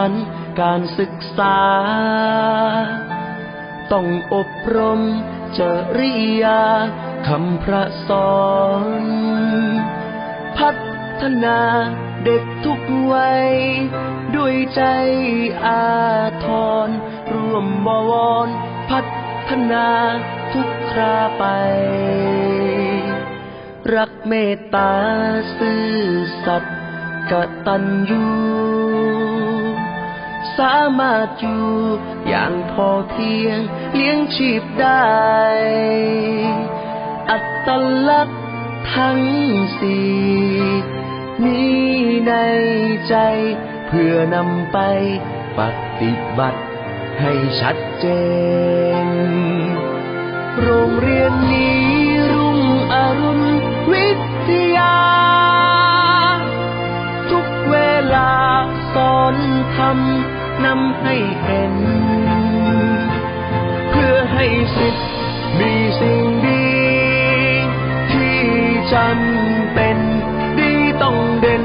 านการศึกษา ต้องอบรมจริยาคำพระสอน พัฒนาเด็กทุกวัย ด้วยใจอาทรร่วมบวร พัฒนาทุกคราไป รักเมตตาซื่อสัตย์กตัญญู สามารถอยู่อย่างพอเพียงเลี้ยงชีพได้ อัตลักษณ์ทั้งสี่มีในใจ เพื่อนำไปปฏิบัติให้ชัดเจน โรงเรียนนี้รุ่งอรุณวิทยา ทุกเวลาสอนทำ นำให้เห็น เพื่อให้สิทธิ์มีสิ่งดี ที่จำเป็น ดีต้องเด่น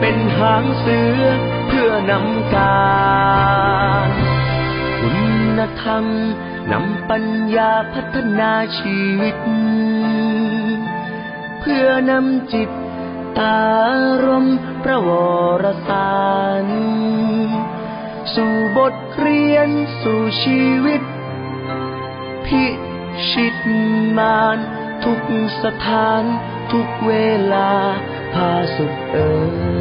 เป็นหางเสือเพื่อนำการคุณธรรมนำปัญญาพัฒนาชีวิต เพื่อนำจิตตารมณ์พระวรสาร สู่บทเรียนสู่ชีวิต พิชิตมานทุกสถานทุกเวลาพาสุขเอ่ย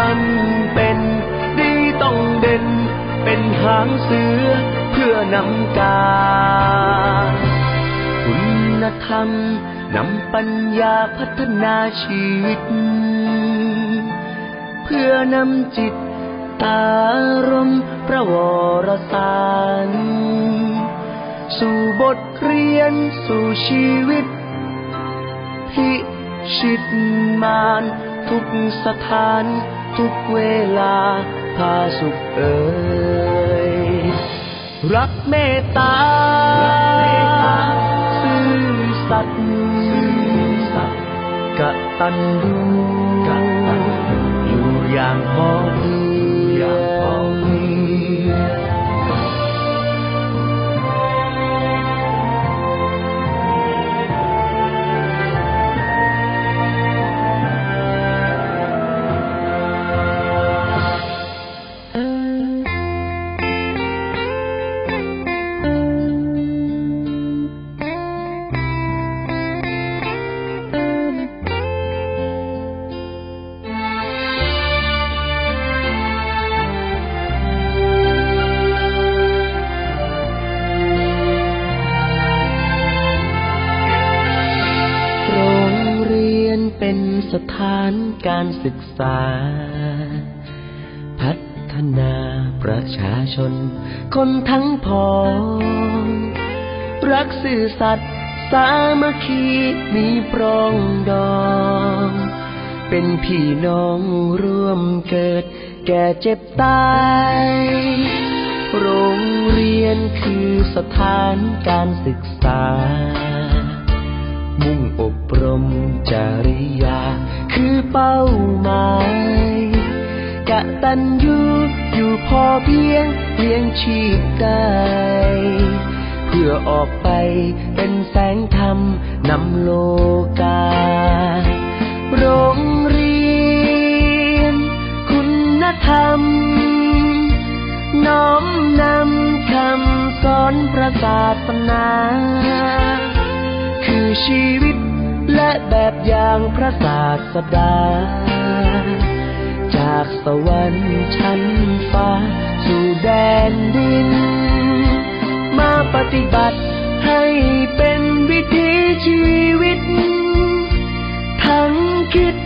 จำเป็น ดีต้องเด่น เป็นหางเสือเพื่อนำการคุณธรรมนำปัญญาพัฒนาชีวิต เพื่อนำจิตตารมณ์พระวรสารสู่บทเรียนสู่ชีวิต พิชิตมารทุกสถาน ทุกเวลาพาสุขเอ่ยรักเมตตาซื่อสัตย์กตัญญูอยู่อย่างพอ ษา พัฒนาประชาชน คนทั้งพองรักสื่อสัตย์สามัคคีมีปรองดอง เป็นพี่น้องร่วมเกิด แก่เจ็บตายโรงเรียนคือสถานการศึกษา อบรมจริยา คือเป้าหมายกะตันยูอยู่พอเพียงเลี้ยงชีพได้เพื่อออกไปเป็นแสงธรรมนำโลกา โรงเรียน คุณธรรม น้อมนำคำสอนพระศาสนา คือชีวิต และแบบอย่างพระศาสดา จากสวรรค์ชั้นฟ้า สู่แดนดิน มาปฏิบัติให้เป็นวิถีชีวิต ทั้งคิด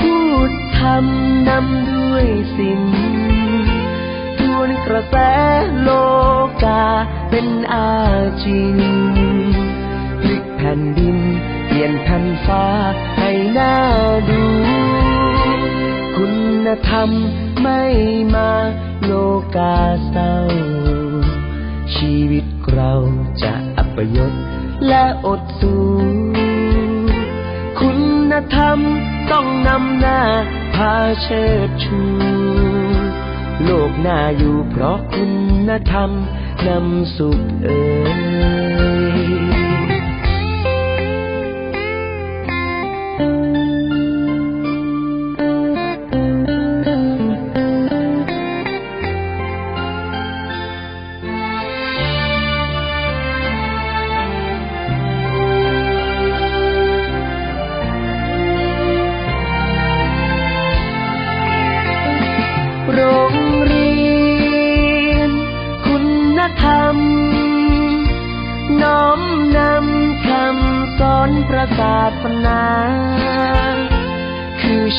พูดทำนำด้วยสิ่งทวนกระแสโลกาเป็นอาจริงพลิกแผ่นดิน ลี่ยนแผ่นฟ้าให้น่าดู คุณธรรมไม่มาโลกาเศร้า ชีวิตเราจะอัปยศและอดสูคุณธรรมต้องนำหน้าพาเชิดชู โลกหน่าอยู่เพราะคุณธรรมนำสุขเอ่ย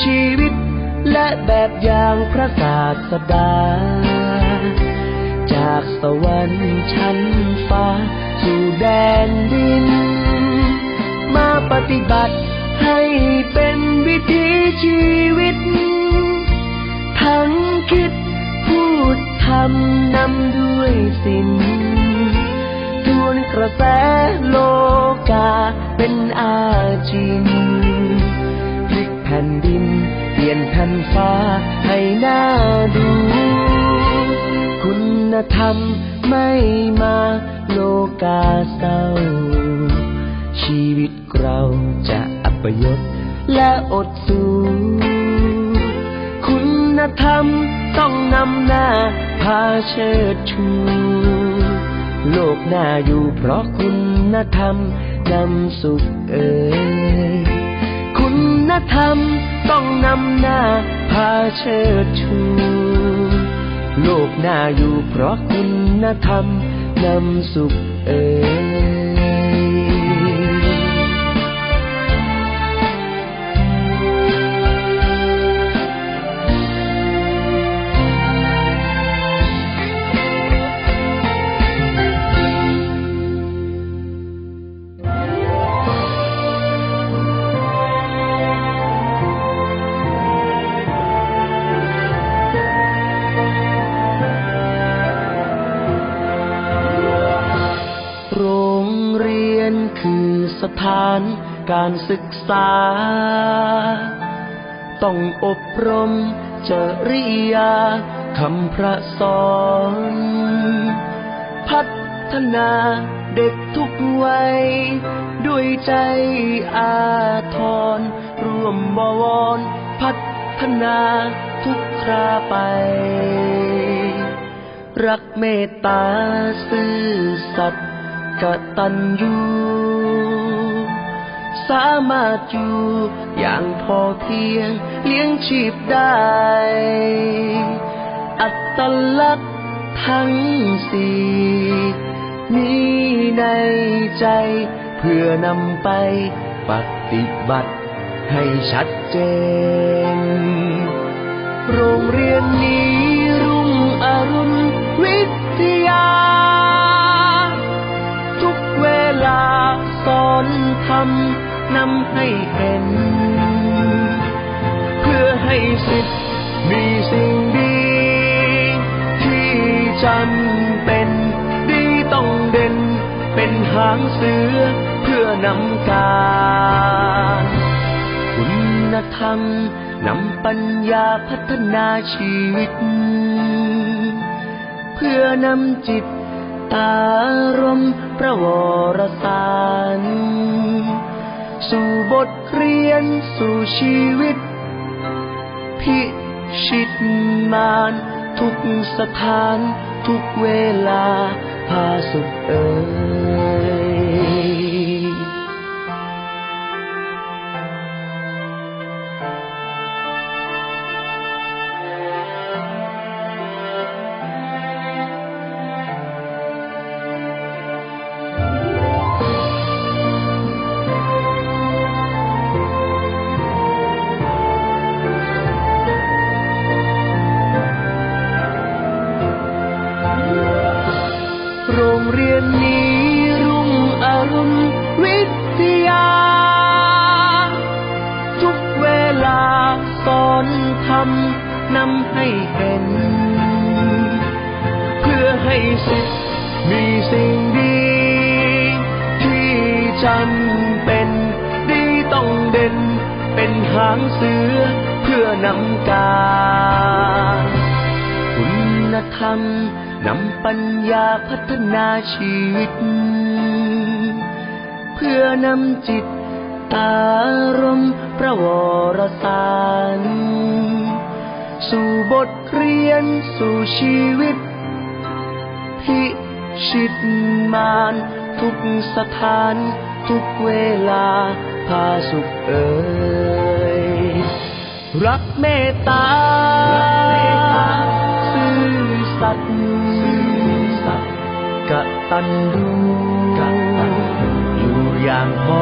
ชีวิต และแบบอย่างพระศาสดา จากสวรรค์ชั้นฟ้า สู่แดนดิน มาปฏิบัติให้เป็นวิถีชีวิต ทั้งคิดพูดทำนำด้วยสิ่งทวนกระแสโลกาเป็นอาจริ เปลี่ยนฟ้าให้น่าดู คุณธรรมไม่มาโลกาเศร้า ชีวิตเราจะอัปยศและอดสูคุณธรรมต้องนำหน้าพาเชิดชูโลกน่าอยู่เพราะคุณธรรมนำสุขเอ่ยคุณธรรม ต้องนำหน้าพาเชิดชูโลกหน้าอยู่เพราะคุณธรรมนำสุขเอ่ย ถานการศึกษา ต้องอบรมจริยาคำพระสอน พัฒนาเด็กทุกวัย ด้วยใจอาทรร่วมบวร พัฒนาทุกคราไป รักเมตตาซื่อสัตย์กตัญญู สามารถอยู่อย่างพอเพียงเลี้ยงชีพได้ อัตลักษณ์ทั้งสี่มีในใจ เพื่อนำไปปฏิบัติให้ชัดเจน โรงเรียนนี้รุ่งอรุณวิทยา ทุกเวลาสอนทำ นำให้เห็น เพื่อให้สิทธิ์มีสิ่งดี ที่จำเป็น ดีต้องเด่น เป็นหางเสือเพื่อนำการคุณธรรมนำปัญญาพัฒนาชีวิต เพื่อนำจิตตารมณ์พระวรสาร สู่บทเรียนสู่ชีวิต พิชิตมานทุกสถานทุกเวลาพาสุขเอ่ยำให้เห็นเพื่อให้สิทธิ์มีสิ่งดี ที่จำเป็นดีต้องเด่น เป็นหางเสือเพื่อนำการคุณธรรมนำปัญญาพัฒนาชีวิต เพื่อนำจิตตารมณ์พระวรสาร สู่บทเรียนสู่ชีวิต พิชิตมารทุกสถานทุกเวลาพาสุขเอ่ยรักเมตตาซื่อสัตย์กตัญญูอยู่อย่างพอ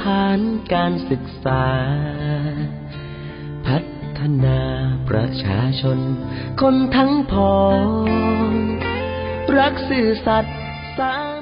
ถานการศึกษา พัฒนาประชาชน คนทั้งพอง รักสื่อสัตย์สา